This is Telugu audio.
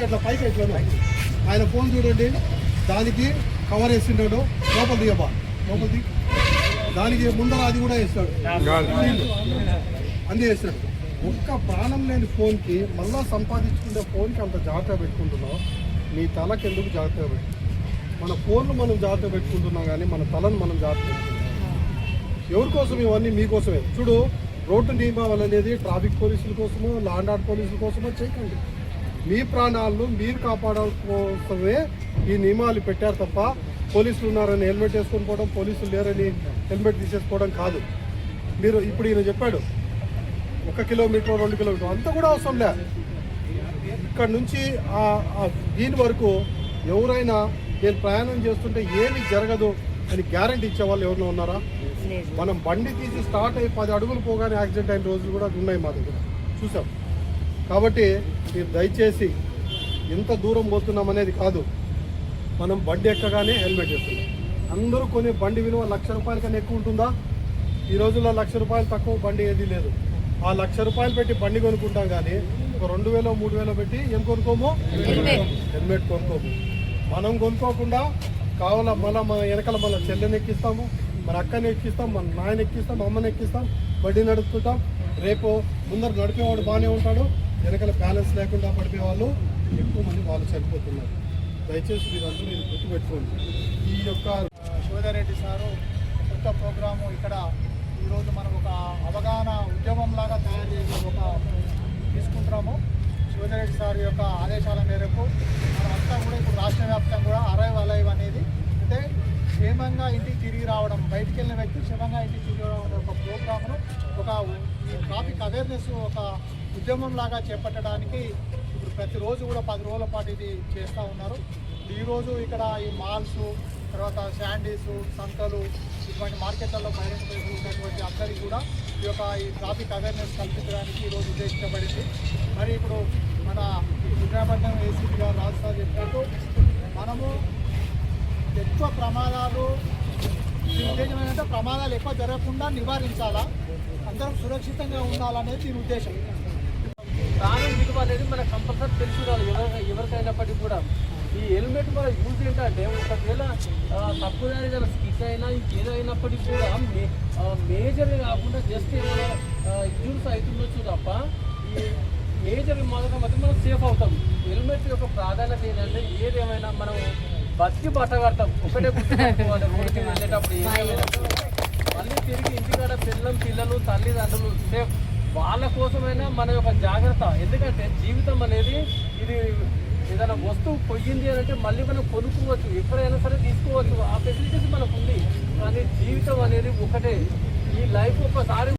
చూస్తే అట్లా పైకి ఎట్లా ఆయన ఫోన్ చూడండి. దానికి కవర్ వేసిండాడు. లోపల దిగబా. లోపల దిగి. దానికి ముందర అది కూడా వేస్తాడు. అందు అన్నీ వేస్తాడు. ఒక్క ప్రాణం లేని ఫోన్కి మళ్ళా సంపాదించుకునే ఫోన్కి అంత జాగ్రత్త పెట్టుకుంటున్నావు? నీ తలకి ఎందుకు జాగ్రత్తగా పెట్టు మన ఫోన్లు మనం జాగ్రత్త పెట్టుకుంటున్నాం కానీ మన తలను మనం జాగ్రత్త పెట్టుకుంటున్నాం. ఎవరి కోసం ఇవన్నీ? మీకోసమే చూడు రోడ్డు నియమావళి అనేది ట్రాఫిక్ పోలీసుల కోసమో లాండ్ ఆర్డర్ పోలీసుల కోసమో చేయకండి. మీ ప్రాణాలను మీరు కాపాడడం కోసమే ఈ నియమాలు పెట్టారు తప్ప పోలీసులు ఉన్నారని హెల్మెట్ వేసుకొని పోవడం పోలీసులు లేరని హెల్మెట్ తీసేసుకోవడం కాదు. మీరు ఇప్పుడు ఈయన చెప్పాడు ఒక కిలోమీటర్ రెండు కిలోమీటర్ అంత కూడా అవసరం లే. ఇక్కడ నుంచి దీని వరకు ఎవరైనా నేను ప్రయాణం చేస్తుంటే ఏమి జరగదు అని గ్యారంటీ ఇచ్చే వాళ్ళు ఎవరైనా ఉన్నారా? మనం బండి తీసి స్టార్ట్ అయ్యి పది అడుగులు పోగానే యాక్సిడెంట్ అయిన రోజులు కూడా ఉన్నాయి మా దగ్గర. చూసాం. కాబట్టి మీరు దయచేసి ఎంత దూరం పోతున్నాం అనేది కాదు. మనం బండి ఎక్కగానే హెల్మెట్ వేస్తున్నాం. అందరూ కొనే బండి విలువ లక్ష రూపాయల కన్నా ఎక్కువ ఉంటుందా? ఈ రోజుల్లో లక్ష రూపాయలు తక్కువ బండి ఏది లేదు. ఆ లక్ష రూపాయలు పెట్టి బండి కొనుక్కుంటాం కానీ ఒక రెండు వేలో మూడు వేలో పెట్టి ఏం కొనుక్కోము? హెల్మెట్ కొనుక్కోము. మనం కొనుక్కోకుండా కావాల మళ్ళీ మన వెనకాల మన చెల్లెని ఎక్కిస్తాము మన అక్కని ఎక్కిస్తాం మన నాయన ఎక్కిస్తాం అమ్మని ఎక్కిస్తాం బండి నడుపుకుంటాం. రేపు ముందర నడిపేవాడు బాగానే ఉంటాడు. వెనకాల బ్యాలెన్స్ లేకుండా పడిపోయే వాళ్ళు ఎక్కువ మంది వాళ్ళు చనిపోతున్నారు. దయచేసి మీరందరూ ఇది గుర్తుపెట్టుకోండి. ఈ యొక్క శివధారెడ్డి సారు కొత్త ప్రోగ్రాము ఇక్కడ ఈరోజు మనం ఒక అవగాహన ఉద్యమం లాగా తయారు చేసి ఒక తీసుకుంటున్నాము. శివధారెడ్డి సార్ యొక్క ఆదేశాల మేరకు మనమంతా కూడా ఇప్పుడు రాష్ట్ర వ్యాప్తంగా కూడా అరైవ్ అలైవ్ అనేది అంటే క్షేమంగా ఇంటికి తిరిగి రావడం బయటికి వెళ్ళిన వ్యక్తి క్షేమంగా ఇంటికి తిరిగి రావడం ఒక ప్రోగ్రామ్ను ఒక ఈ ట్రాఫిక్ అవేర్నెస్ ఒక ఉద్యమం లాగా చేపట్టడానికి ఇప్పుడు ప్రతిరోజు కూడా పది రోజుల పాటు ఇది చేస్తూ ఉన్నారు. ఈరోజు ఇక్కడ ఈ మాల్స్ తర్వాత శాండీస్ సంతలు ఇటువంటి మార్కెట్లలో బహిరంగ ఉన్నటువంటి అందరికీ కూడా ఈ యొక్క ఈ ట్రాఫిక్ అవేర్నెస్ కల్పించడానికి ఈరోజు ఉద్దేశించబడింది. మరి ఇప్పుడు మన విశాఖపట్నం ఏసీపీ గారు రాజస్థాన్ చెప్పినట్టు మనము ఎక్కువ ప్రమాదాలు ఉద్దేశం ఏంటంటే ప్రమాదాలు ఎక్కువ జరగకుండా నివారించాలా? అందరం సురక్షితంగా ఉండాలనేది దీని ఉద్దేశం. ప్రాణం విలువ అనేది మనకు కంపల్సరీ తెలిసి రాదు ఎవరి ఎవరికైనప్పటికీ కూడా. ఈ హెల్మెట్ మన యూజ్ ఏంటంటే ఒకవేళ ఆ, తప్పు ఏదైనా స్కిక్ అయినా ఇంకేదైనప్పటికీ కూడా మే- మేజర్ కాకుండా జస్ట్ ఏమైనా ఇంజూర్స్ అవుతుండొచ్చు తప్ప ఈ మేజర్ మాత్రం అయితే మనం సేఫ్ అవుతాం. హెల్మెట్ యొక్క ప్రాధాన్యత ఏంటంటే ఏదేమైనా మనం బతికి బట్ట కడతాం. ఒకటే గుర్తుపెట్టుకోవాలి. రోడ్డుకి వెళ్ళేటప్పుడు ఏదేమైనా మళ్ళీ తిరిగి ఇంటికాడ పిల్లలు పిల్లలు తల్లిదండ్రులు సేఫ్. వాళ్ళ కోసమైనా మన యొక్క జాగ్రత్త. ఎందుకంటే జీవితం అనేది ఇది ఏదైనా వస్తువు పొయ్యింది అని అంటే మళ్ళీ మనం కొనుక్కోవచ్చు. ఎప్పుడైనా సరే తీసుకోవచ్చు. ఆ ఫెసిలిటీస్ మనకు ఉంది కానీ జీవితం అనేది ఒకటే. ఈ లైఫ్ ఒకసారి